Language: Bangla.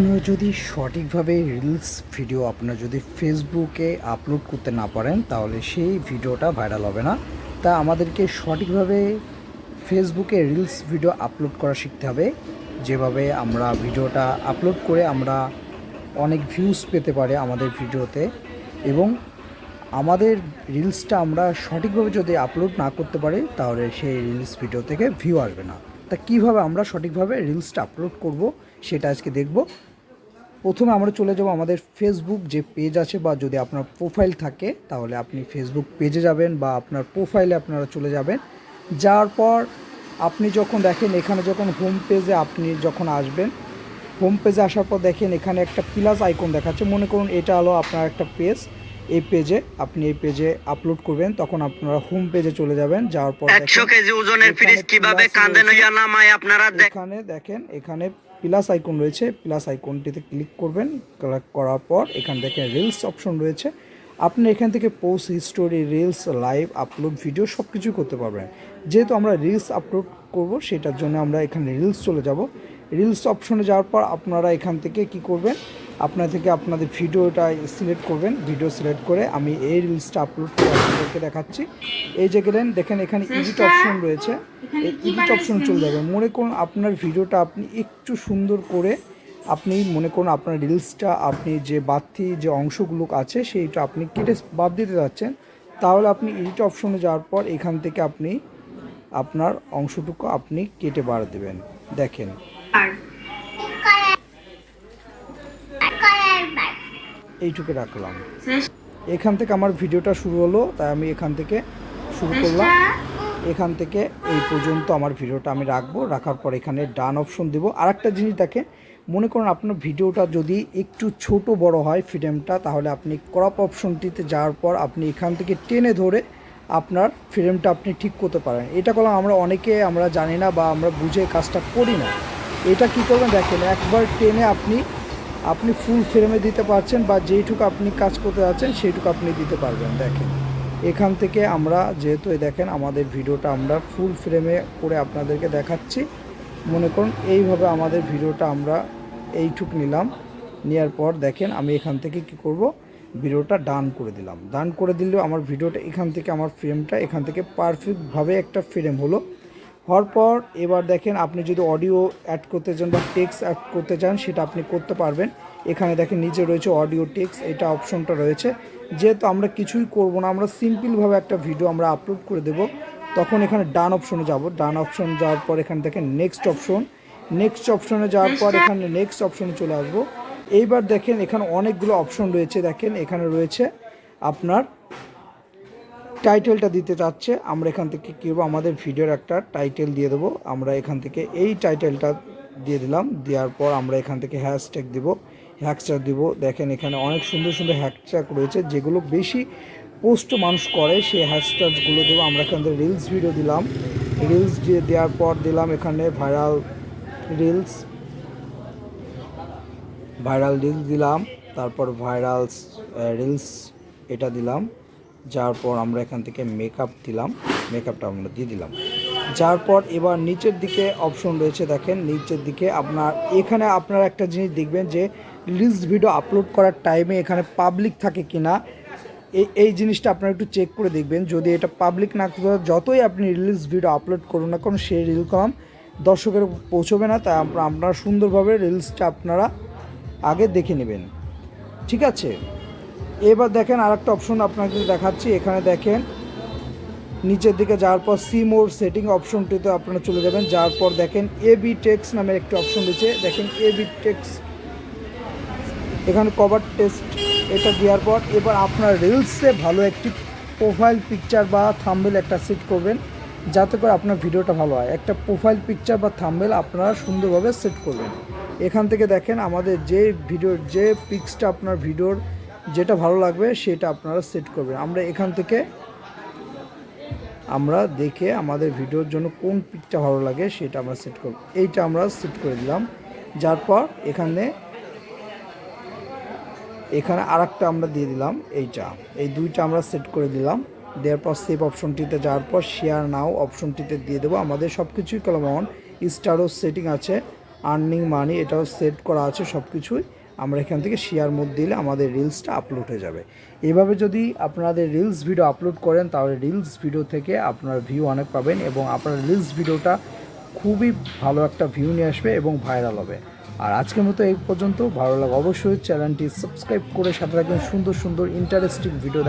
আপনারা যদি সঠিকভাবে রিলস ভিডিও আপনারা যদি ফেসবুকে আপলোড করতে না পারেন, তাহলে সেই ভিডিওটা ভাইরাল হবে না। তা আমাদেরকে সঠিকভাবে ফেসবুকে রিলস ভিডিও আপলোড করা শিখতে হবে। যেভাবে আমরা ভিডিওটা আপলোড করে আমরা অনেক ভিউজ পেতে পারে আমাদের ভিডিওতে এবং আমাদের রিলসটা আমরা সঠিকভাবে যদি আপলোড না করতে পারি, তাহলে সেই রিলস ভিডিও থেকে ভিউ আসবে না। তা কীভাবে আমরা সঠিকভাবে রিলসটা আপলোড করব, সেটা আজকে দেখব। প্রথমে আমরা চলে যাব আমাদের ফেসবুক যে পেজ আছে বা যদি আপনার প্রোফাইল থাকে তাহলে আপনি ফেসবুক পেজে যাবেন বা আপনার প্রোফাইলে আপনারা চলে যাবেন। যাওয়ার পর আপনি যখন দেখেন এখানে যখন হোম পেজে আপনি যখন আসবেন হোম পেজে আসার পর দেখেন এখানে একটা প্লাস আইকন দেখাচ্ছে। মনে করুন এটা হলো আপনার একটা পেজ এই পেজে আপনি এই পেজে আপলোড করবেন তখন আপনারা হোম পেজে চলে যাবেন। যাওয়ার পর একশো দেখেন কেজি ওজনের ফ্রিজ কীভাবে কাঁদে রয়েছে। নামায় আপনারা এখানে দেখেন এখানে প্লাস আইকন রয়েছে প্লাস আইকনটিতে ক্লিক করবেন ক্লিক করার পর এখান থেকে রিলস অপশন রয়েছে। আপনি এখান থেকে post history reels live upload video সব কিছুই করতে পারবেন। যেহেতু আমরা রিলস আপলোড করব, সেটার জন্য আমরা এখানে রিলস চলে যাব। রিলস অপশনে যাওয়ার পর আপনারা এখান থেকে কি করবেন? আপনার থেকে আপনাদের ভিডিওটা সিলেক্ট করবেন ভিডিও সিলেক্ট করে আমি এই রিলসটা আপলোড করে আপনাদেরকে দেখাচ্ছি। এই যে গেলেন দেখেন এখানে এডিট অপশন রয়েছে। এই ইডিট অপশন চলে যাবে। মনে করুন আপনার ভিডিওটা আপনি একটু সুন্দর করে আপনি মনে করুন আপনার রিলসটা আপনি যে বাড়তি যে অংশগুলো আছে সেইটা আপনি কেটে বাদ দিতে যাচ্ছেন তাহলে আপনি এডিট অপশনে যাওয়ার পর এখান থেকে আপনি আপনার অংশটুকু আপনি কেটে বাড় দেবেন। দেখেন। এইটুকু রাখলাম। এখান থেকে আমার ভিডিওটা শুরু হলো, তাই আমি এখান থেকে শুরু করলাম। এখান থেকে এই পর্যন্ত আমার ভিডিওটা আমি রাখব। রাখার পর এখানে ডান অপশন দেবো। আর একটা জিনিস দেখেন, মনে করুন আপনার ভিডিওটা যদি একটু ছোট বড় হয় ফ্রেমটা, তাহলে আপনি ক্রপ অপশনটিতে যাওয়ার পর আপনি এখান থেকে টেনে ধরে আপনার ফ্রেমটা আপনি ঠিক করতে পারেন। এটা করলাম আমরা অনেকে, আমরা জানি না বা আমরা বুঝে কাজটা করি না। এটা কি করবেন দেখেন, একবার টেনে আপনি আপনি ফুল ফ্রেমে দিতে পারছেন বা যেইটুকু আপনি কাজ করতে যাচ্ছেন, সেইটুকু আপনি দিতে পারবেন, দেখেন। এখান থেকে আমরা যেহেতু দেখেন আমাদের ভিডিওটা আমরা ফুল ফ্রেমে করে আপনাদেরকে দেখাচ্ছি, মনে করুন এইভাবে আমাদের ভিডিওটা আমরা এইটুক নিলাম নেওয়ার পর দেখেন আমি এখান থেকে কি করব, ভিডিওটা ডান করে দিলাম। ডান করে দিলেও আমার ভিডিওটা এখান থেকে, আমার ফ্রেমটা এখান থেকে পারফেক্টভাবে একটা ফ্রেম হলো। হওয়ার পর এবার দেখেন আপনি যদি অডিও অ্যাড করতে চান বা টেক্স অ্যাড করতে চান সেটা আপনি করতে পারবেন। এখানে দেখেন নিচে রয়েছে অডিও টেক্স এটা অপশনটা রয়েছে। যেহেতু আমরা কিছুই করব না আমরা সিম্পলভাবে একটা ভিডিও আমরা আপলোড করে দেব তখন এখানে ডান অপশনে যাব। ডান অপশন যাওয়ার পর এখানে দেখেন নেক্সট অপশন। নেক্সট অপশনে যাওয়ার পর এখানে নেক্সট অপশনে চলে আসব। এইবার দেখেন এখানে অনেকগুলো অপশন রয়েছে দেখেন এখানে রয়েছে আপনার টাইটেলটা দিতে চাচ্ছে, আমরা এখান থেকে কী করব আমাদের ভিডিওর একটা টাইটেল দিয়ে দেবো। আমরা এখান থেকে এই টাইটেলটা দিয়ে দিলাম, দেওয়ার পর আমরা এখান থেকে হ্যাশট্যাগ দিব। হ্যাশট্যাগ দিব, দেখেন এখানে অনেক সুন্দর সুন্দর হ্যাশট্যাগ রয়েছে, যেগুলো বেশি পোস্ট মানুষ করে, সেই হ্যাশট্যাগগুলো দেবো। আমরা এখান থেকে রিলস ভিডিও দিলাম। রিলস দিয়ে দেওয়ার পর দিলাম এখানে ভাইরাল রিলস ভাইরাল রিলস দিলাম, তারপর ভাইরাল রিলস এটা দিলাম। যার পর আমরা এখান থেকে মেকআপ দিলাম মেকআপটা আমরা দিয়ে দিলাম। যার পর এবার নিচের দিকে অপশন রয়েছে দেখেন নিচের দিকে আপনার এখানে আপনারা একটা জিনিস দেখবেন যে রিলস ভিডিও আপলোড করার টাইমে এখানে পাবলিক থাকে কি না এই এই জিনিসটা আপনারা একটু চেক করে দেখবেন। যদি এটা পাবলিক না থাকে, যতই আপনি রিলস ভিডিও আপলোড করুন না কারণ সেই রিল কম দর্শকের পৌঁছবে না। তাই আপনারা সুন্দরভাবে রিলসটা আপনারা আগে দেখে নেবেন। ঠিক আছে? এবার দেখেন আর একটা অপশন আপনাকে দেখাচ্ছি। এখানে দেখেন, নিচের দিকে যাওয়ার পর সি মোর সেটিং অপশনটিতে আপনারা চলে যাবেন। যাওয়ার পর দেখেন এ বি টেক্স নামের একটি অপশন রয়েছে দেখেন এ বি টেক্স এখানে কভার টেস্ট এটা দেওয়ার পর এবার আপনার রিলসে ভালো একটি প্রোফাইল পিকচার বা থাম্বেল একটা সেট করবেন, যাতে করে আপনার ভিডিওটা ভালো হয়। একটা প্রোফাইল পিকচার বা থাম্বেল আপনারা সুন্দরভাবে সেট করবেন। এখান থেকে দেখেন আমাদের যে ভিডিওর যে পিক্সটা আপনার ভিডিওর যেটা ভালো লাগবে সেটা আপনারা সেট করবেন। আমরা এখান থেকে আমরা দেখে আমাদের ভিডিওর জন্য কোন পিকটা ভালো লাগে সেটা আমরা সেট করব। এইটা আমরা সেট করে দিলাম। যার পর এখানে এখানে আর আমরা দিয়ে দিলাম এইটা। এই দুইটা আমরা সেট করে দিলাম। দেওয়ার পর সেভ অপশনটিতে যাওয়ার পর শেয়ার নাও অপশনটিতে দিয়ে দেবো। আমাদের সব কিছুই কলম অন স্টারও সেটিং আছে। আর্নিং মানি এটাও সেট করা আছে সব কিছুই আমরা এখান থেকে শেয়ার মোড দিলে আমাদের রিলসটা আপলোড হয়ে যাবে। এভাবে যদি আপনাদের রিলস ভিডিও আপলোড করেন, তাহলে রিলস ভিডিও থেকে আপনার ভিউ অনেক পাবেন এবং আপনার রিলস ভিডিওটা খুবই ভালো একটা ভিউ নিয়ে আসবে এবং ভাইরাল হবে। আর আজকের মতো এই পর্যন্ত, ভালো লাগে অবশ্যই চ্যানেলটি সাবস্ক্রাইব করে সাথে রাখবেন সুন্দর সুন্দর ইন্টারেস্টিং ভিডিও